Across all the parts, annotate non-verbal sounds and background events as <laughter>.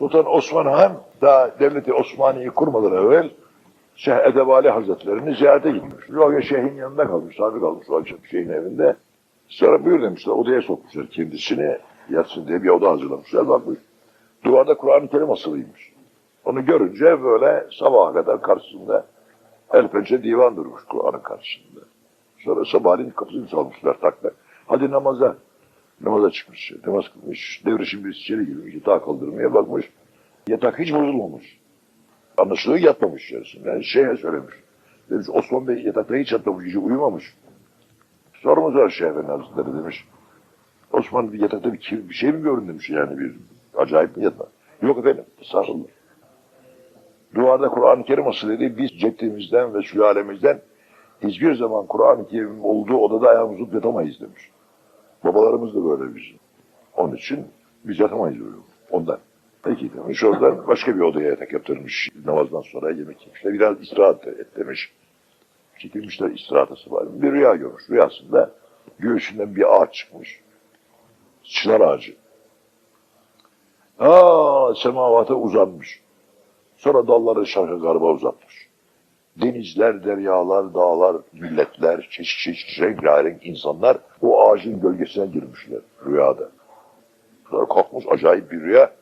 Sultan Osman Han daha devleti Osmaniye'yi kurmadan evvel Şeyh Edebali Hazretlerini ziyarete gitmiş. Yok şeyhin yanında kalmış, sahibi kalmış o akşam şeyhin evinde. Sonra buyur demişler, odaya sokmuşlar kendisini yatsın diye bir oda hazırlamışlar. Bakmış, duvarda Kur'an-ı Kerim asılıymış. Onu görünce böyle sabaha kadar karşısında el pençe divan durmuş Kur'an'ın karşısında. Sonra sabahleyin kapısını çalmışlar takla. Hadi namaza. Namaza çıkmış. Namaz kılmış. Devreşim bir içeri girmiş. Yatağa kaldırmaya bakmış. Yatak hiç bozulmamış. Anlaşılıyor yatmamış içerisinde. Yani şeye söylemiş. Demiş Osman Bey yatakta hiç yatmamış, hiç uyumamış. Sorumuz var Şeyh Efendi Hazretleri demiş. Osman bir yatakta bir, bir şey mi gördün demiş yani bir acayip mi yatma. Yok efendim estağfurullah. Duvarda Kur'an-ı Kerim asılı dedi. Biz ceddimizden ve sülalemizden hiçbir zaman Kur'an-ı Kerim olduğu odada ayağımızı yatamayız demiş. Babalarımız da böyle bizim. Onun için biz yatamayız öyle. Ondan. Peki demiş. Oradan başka bir odaya yatak yaptırmış. Namazdan sonra yemek yemişler. Biraz istirahat et demiş. Çekilmişler istirahatası var. Bir rüya görmüş. Rüyasında göğsünden bir ağaç çıkmış. Çınar ağacı. Aa semavata uzanmış. Sonra dalları şarkı garba uzatmış. Denizler, deryalar, dağlar, milletler, çeşit çeşit rengarenk insanlar o ağacın gölgesine girmişler rüyada. Sonra kalkmış acayip bir rüya.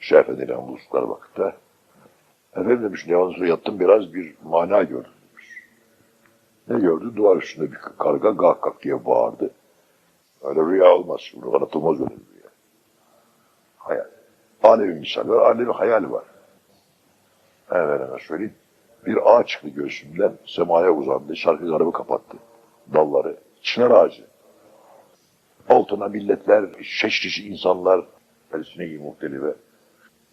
Şeyh Efendi'yle buluştuklar vakitte. Efendim demiş söyle yattım biraz bir mana gördüm demiş. Ne gördü? Duvar üstünde bir karga gak gak diye bağırdı. Öyle rüya olmaz. Bunu anlatılmaz öyle rüya. Hayal. Alevi misal var, alevi hayal var. Efendime söyleyeyim. Bir ağaç çıktı göğsümden, semaya uzandı, şarkı garabı kapattı. Dalları, çınar ağacı. Altına milletler, çeşitli insanlar, Palestine-i muhtelife,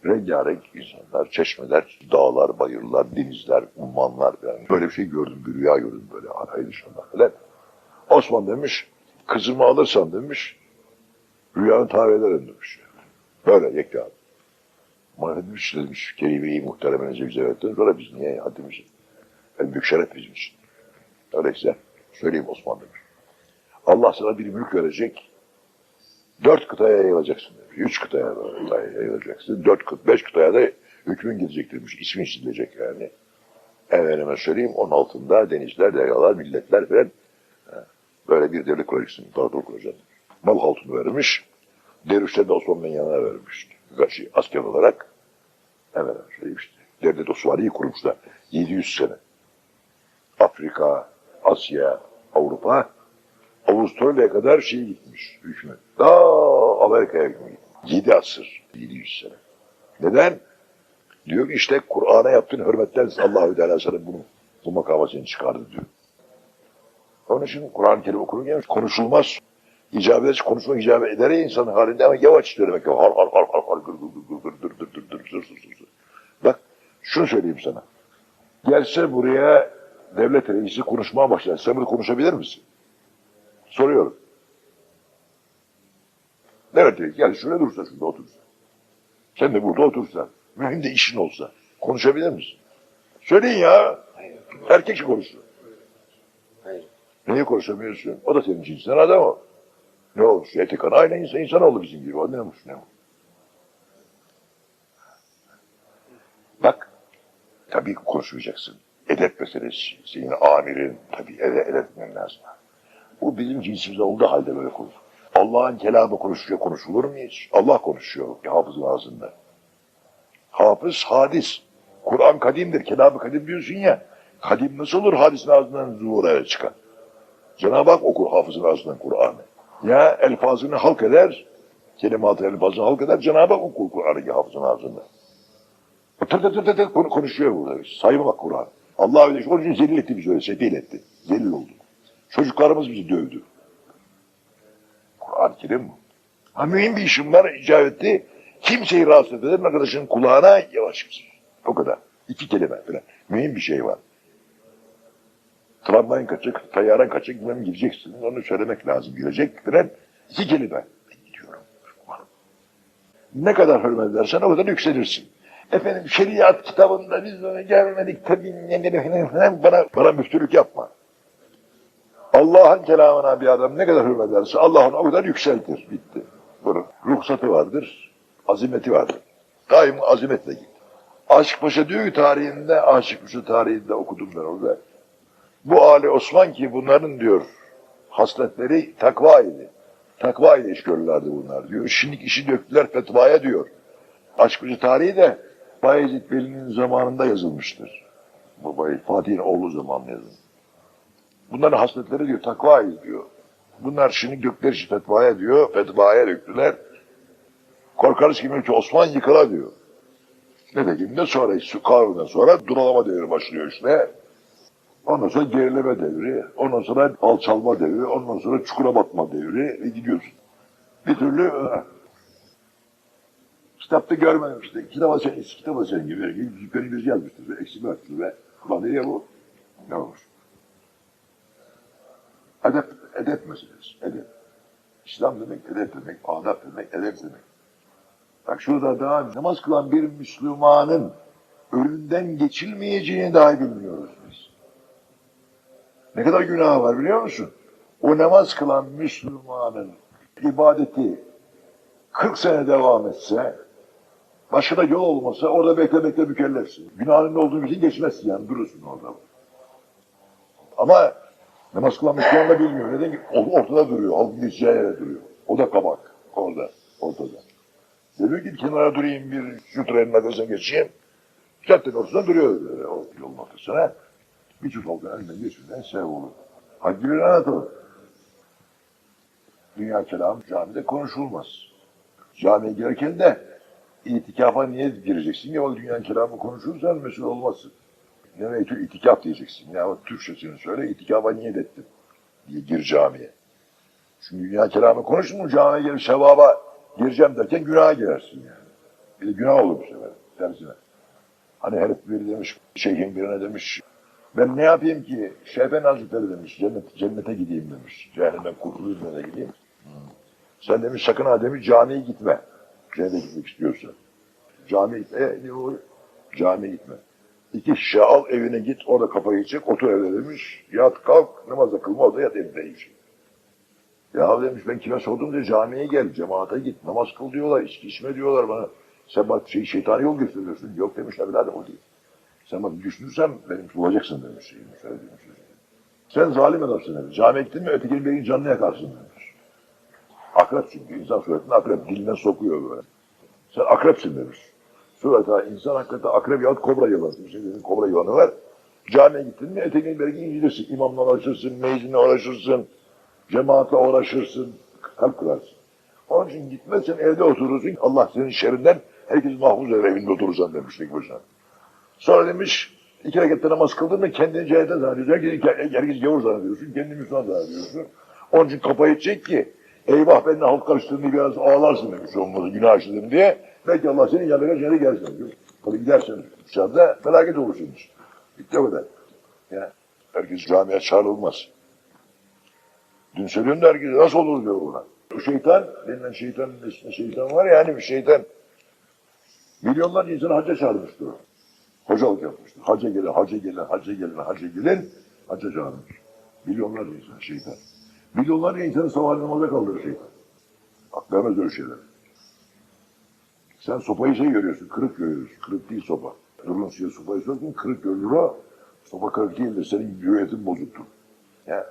rengarenk insanlar, çeşmeler, dağlar, bayırlar, denizler, ummanlar yani. Böyle bir şey gördüm, bir rüya gördüm böyle arayı dışında falan. Osman demiş, kızımı alırsan demiş, rüyanı tahmin ederim demiş. Böyle yekâ. Bana demiş, demiş, kelime-i muhteremenize bize verdin. Sonra biz niye haddimizi? En büyük şeref bizim için. Öyleyse söyleyeyim Osman demiş. Allah sana bir mülk verecek. Dört kıtaya yayılacaksın demiş. Üç kıtaya da yayılacaksın. Dört kıt, beş kıtaya da hükmün gidecek demiş. İsmin çizilecek yani. Efendime söyleyeyim onun altında denizler, deryalar, milletler falan. Böyle bir devlet kuracaksın. İmparator kuracaksın. Mal altını vermiş. Dervişler de Osman Bey'in yanına vermiş. Şey, asker olarak. Evet, şey işte. Devlet Osmaniye'yi kurmuşlar. 700 sene. Afrika, Asya, Avrupa, Avustralya'ya kadar şey gitmiş hükmü. Daha Amerika'ya gitmiş. 7 asır, 700 sene. Neden? Diyor ki işte Kur'an'a yaptığın hürmetten Allahü Teala sana bunu, bu makama seni çıkardı diyor. Onun için Kur'an-ı Kerim okurken konuşulmaz. İcabet eder, konuşmak icabet eder ya insanın halinde ama yavaş söylemek. Har har har har har gır gır gır gır dır dır dır dır dır dır. Bak şunu söyleyeyim sana. Gelse buraya devlet reisi konuşmaya başlar. Sen bunu konuşabilir misin? Soruyorum. Reisi gel şuraya dursa şurada otursa. Sen de burada otursan. Mühim de işin olsa. Konuşabilir misin? Söyleyin ya. Erkek konuşsun. Hayır. Niye konuşamıyorsun? O da senin cinsinden adam o. Ne olmuş? Etikan aynı insan, insan oldu bizim gibi. O ne olmuş? Ne olmuş? Bak, tabii konuşmayacaksın. Edep meselesi. Senin amirin, tabii edep, edep etmen lazım. Bu bizim cinsimizde olduğu halde böyle konuşur. Allah'ın kelamı konuşuyor, konuşulur mu hiç? Allah konuşuyor hafızın ağzında. Hafız, hadis. Kur'an kadimdir, kelamı kadim diyorsun ya. Kadim nasıl olur hadisin ağzından zuhura çıkar? Cenab-ı Hak okur hafızın ağzından Kur'an'ı. Ya elfazını halk eder, kelimat-ı elfazını halk eder, Cenab-ı Hak okur Kur'an'ı hafızın ağzından. Tır tır tır tır tır konu- konuşuyor burada. Sayma bak Kur'an. Allah öyle onun için zelil etti bizi öyle, sefil etti. Zelil olduk. Çocuklarımız bizi dövdü. Kerim bu. Ha mühim bir işim var, icap. Kimseyi rahatsız eder, arkadaşın kulağına yavaş mısın? O kadar. İki kelime falan. Mühim bir şey var. Tramvayın kaçık, tayyaren kaçık, bilmem gireceksin. Onu söylemek lazım. Girecek falan. İki kelime. Ben gidiyorum. Ne kadar hürmet edersen o kadar yükselirsin. Efendim şeriat kitabında biz ona gelmedik tabii bana, bana müftülük yapma. Allah'ın kelamına bir adam ne kadar hürmet ederse Allah onu o kadar yükseltir. Bitti. Bunun ruhsatı vardır, azimeti vardır. Daim azimetle git. Aşık Paşa diyor ki tarihinde, Aşık Paşa tarihinde okudum ben orada. Bu Ali Osman ki bunların diyor hasletleri takva idi. Takva ile iş görürlerdi bunlar diyor. Şimdi işi döktüler fetvaya diyor. Aşk Paşa tarihi de Bayezid Veli'nin zamanında yazılmıştır. Bu Bayezid Fatih'in oğlu zamanında yazılmış. Bunların hasletleri diyor takva idi diyor. Bunlar şimdi gökler işi fetvaya diyor. Fetvaya döktüler. Korkarız ki mülkü Osman yıkıla diyor. Nitekim de sonra su Karun'dan sonra duralama devri başlıyor işte. Ondan sonra gerileme devri, ondan sonra alçalma devri, ondan sonra çukura batma devri ve gidiyorsun. Bir türlü e, kitapta görmedim işte. Kitaba sen, kitaba sen gibi. Yukarı bir yazmıştır eksi bıraktı ve ulan nereye bu? Ne olmuş? Edep, edep meselesi. Edep. İslam demek edep demek, adap demek, edep demek. Bak şurada daha namaz kılan bir Müslümanın ölümden geçilmeyeceğini dahi bilmiyoruz biz. Ne kadar günah var biliyor musun? O namaz kılan Müslümanın ibadeti 40 sene devam etse, başka da yol olmasa orada beklemekle mükellefsin. Günahının olduğu için geçmezsin yani durursun orada. Ama namaz kılan Müslüman da bilmiyor. Neden ki? Ortada duruyor. Halk gideceği yere duruyor. O da kabak. Orada. Ortada. Diyor ki kenara durayım bir şu trenin arkasına geçeyim. Caddenin ortasında duruyor böyle o yolun ortasına. Bir çift oldu elinden geçirden sev olur. Hangi bir anlatalım. Dünya kelamı camide konuşulmaz. Camiye girerken de itikafa niye gireceksin ya o dünya kelamı konuşursan mesul olmazsın. Nereye tür itikaf diyeceksin. Ya Türkçesini söyle itikafa niyet ettim diye gir camiye. Çünkü dünya kelamı konuştun mu camiye gelip sevaba gireceğim derken günaha girersin yani. Bir de günah olur bu sefer tersine. Hani herif biri demiş, şeyhin birine demiş, ben ne yapayım ki Şeyben Hazretleri demiş, cennet, cennete gideyim demiş. Cehennemden kurtulayım da gideyim. Sen demiş sakın ha demiş camiye gitme. Cennete gitmek istiyorsan. Camiye gitme. E, ne olur? Camiye gitme. İki şişe al evine git orada kafayı çek otur evde demiş. Yat kalk namazda kılma orada yat evde iş. Ya demiş ben kime sordum diye camiye gel cemaate git namaz kıl diyorlar içki içme diyorlar bana. Sen bak şey, şeytani yol gösteriyorsun. Yok demiş evladım o değil. Sen bak düşünürsen benim bulacaksın demiş. Sözü. Sen zalim adamsın demiş. Camiye gittin mi ötekinin beyin canını yakarsın demiş. Akrep çünkü insan suretinde akrep dilinden sokuyor böyle. Sen akrepsin demiş. Surata insan hakikaten akrep yahut kobra yılanı. Şimdi kobra yılanı var. Camiye gittin mi eteğini belki incilirsin. İmamla uğraşırsın, meyzinle uğraşırsın, cemaatle uğraşırsın, kalp kırarsın. Onun için gitmezsen evde oturursun. Allah senin şerrinden herkes mahfuz eder evinde oturursan demiş başına. Sonra demiş iki rekatta namaz kıldın mı kendini cennetten zannediyorsun. Herkes, herkes gavur zannediyorsun. Kendini Müslüman zannediyorsun. Onun için kafayı çek ki eyvah benimle halk karıştığını biraz ağlarsın demiş olmalı günah işledim diye. Belki Allah senin yanına cennete gelsin diyor. Tabii gidersin dışarıda felaket olursun işte. Bitti o kadar. Ya, herkes camiye çağrılmaz. Dün söylüyorum da herkes nasıl olur diyor buna. Bu şeytan, denilen şeytanın içinde şeytan var ya hani bir şeytan. Milyonlarca insanı hacca çağırmıştır o. Hocalık yapmıştır. Hacca gelin, hacca gelin, hacca gelin, hacca gelin. Hacca çağırmış. Milyonlarca insan şeytan. Milyonlarca insanı sabah namaza kaldırır şeytan. Vermez öyle şeyler. Sen sopayı şey görüyorsun, kırık görüyorsun. Kırık değil sopa. Durun suya sopayı sokun, kırık görünür o. Sopa kırık değildir, senin güveyetin bozuktur. Ya.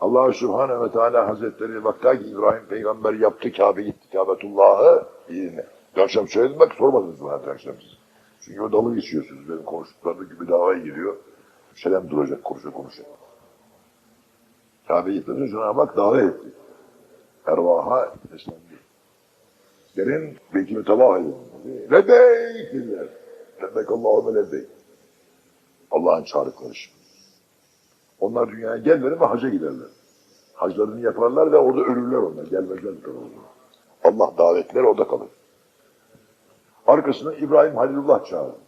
Allah Subhanahu ve Teala Hazretleri vakta ki İbrahim peygamber yaptı Kabe gitti Kabetullah'ı. Mi? Dün akşam söyledim bak sormadınız bana dün akşam siz. Çünkü o dalı geçiyorsunuz. Benim konuştuklarım gibi davaya giriyor. Selam duracak, konuşacak, konuşacak. Kabe gitmeden Cenab-ı Hak davet etti. Ervaha seslendi. Derin belki mütevah edin. Lebbeyk dediler. Lebbeyk Allahümme lebbeyk. Allah'ın çağrıkları. Onlar dünyaya gelirler ve hacca giderler. Haclarını yaparlar ve orada ölürler onlar. Gelmezler tarafa. Allah davetleri orada kalır. Arkasına İbrahim Halilullah çağırdı.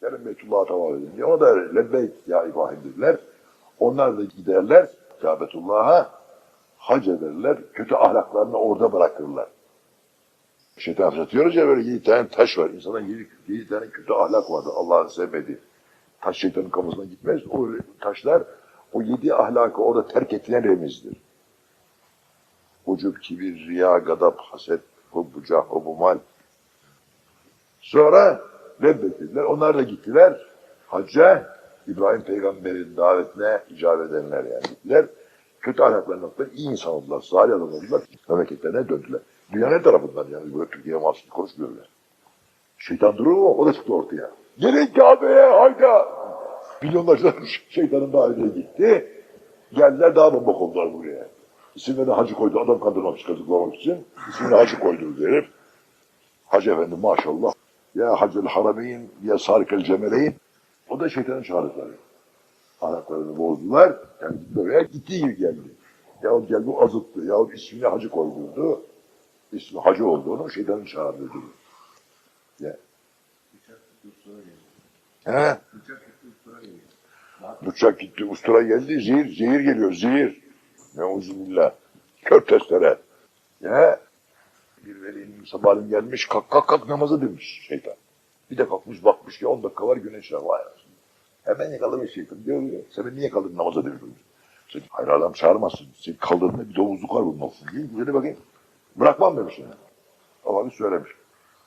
Gelin Beytullah'a tavaf edin diye. Ona da lebbeyk ya İbrahim dediler. Onlar da giderler Kabetullah'a hac ederler. Kötü ahlaklarını orada bırakırlar. Şeytan satıyoruz ya böyle yedi tane taş var. İnsanın yedi, yedi tane kötü ahlak vardır. Allah'ın sevmediği. Taş şeytanın kafasına gitmez. O taşlar o yedi ahlakı orada terk edilen remizdir. Ucub, kibir, riya, gadap, haset, Hubbu cah, hubbu mal. Sonra reddettiler. Onlar da gittiler. Hacca İbrahim peygamberin davetine icabet edenler yani gittiler. Kötü ahlaklarından iyi insan oldular, salih adam oldular. Memleketlerine döndüler. Dünyanın tarafından yani böyle Türkiye'ye mahsus konuşmuyorlar. Şeytan durur mu? O da çıktı ortaya. Gelin Kabe'ye hayda! Milyonlarca <laughs> şeytanın davetine gitti. Geldiler daha bomba oldular buraya. İsimlerine hacı koydu. Adam kandırmak için, kazıklamak için. İsmini hacı koydu herif. Hacı efendi maşallah. Ya hacel harameyn ya sarikel cemeleyn. O da şeytanın çağrıkları. Ahlaklarını bozdular. Yani böyle gittiği gibi geldi. Yahut geldi azıttı. Yahut ismini hacı koydurdu. İsmi hacı olduğunu şeytanın çağırdığı gibi. Ya. He? Bıçak gitti, ustura geldi, zehir, zehir geliyor, zehir. Neuzubillah. Kör testere. Ya. Bir velinin sabahleyin gelmiş, kalk kalk kalk namaza demiş şeytan. Bir de kalkmış bakmış ki 10 dakika var güneş var. Vay. Hemen yakalamış şeytan. Diyor ya, sen niye kaldırdın namaza demiş. Sen, hayır adam çağırmasın. Sen kaldırdığında bir domuzluk var bunun olsun. Hadi bakayım. Bırakmam demiş yani. Ama bir söylemiş.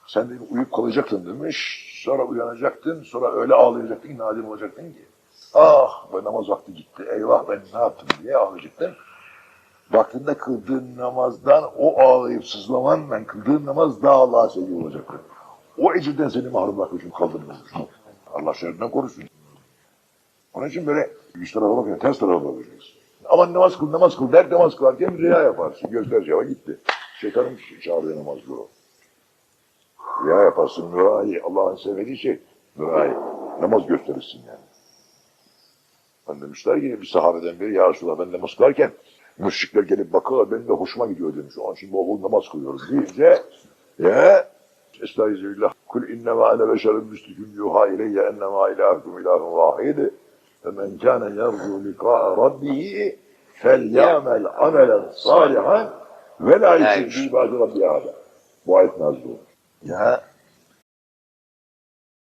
Sen de uyuyup kalacaktın demiş. Sonra uyanacaktın. Sonra öyle ağlayacaktın. Nadim olacaktın ki. Ah ben namaz vakti gitti. Eyvah ben ne yaptım diye ağlayacaktın. Vaktinde kıldığın namazdan o ağlayıp sızlaman ben kıldığın namaz daha Allah'a sevgi olacaktı. O ecirden seni mahrum bırakmışım kaldırmamış. Allah şerrinden korusun. Onun için böyle üç tarafa bakıyor, ters tarafa bakacaksın. Aman namaz kıl, namaz kıl der, namaz kılarken riya yaparsın. Gözler ceva gitti. Şeytanın çağırıyor namaz kıl. Riya yaparsın, mürayı. Allah'ın sevmediği şey mürayı. Namaz gösterirsin yani. Ben demişler ki bir sahabeden biri ya Resulallah ben namaz kılarken müşrikler gelip bakıyorlar benim de hoşuma gidiyor demiş. Onun için bol bol namaz kılıyorum deyince ya Estağfirullah. Kul innema ene beşerun müslikün yuha ileyye ennema ilahukum ilahun vahid. Femen kâne yerzu likâ'a rabbihi felyâmel amelen salihan ve la ibâdi rabbi ahada. Bu ayet nazlı oldu. Ya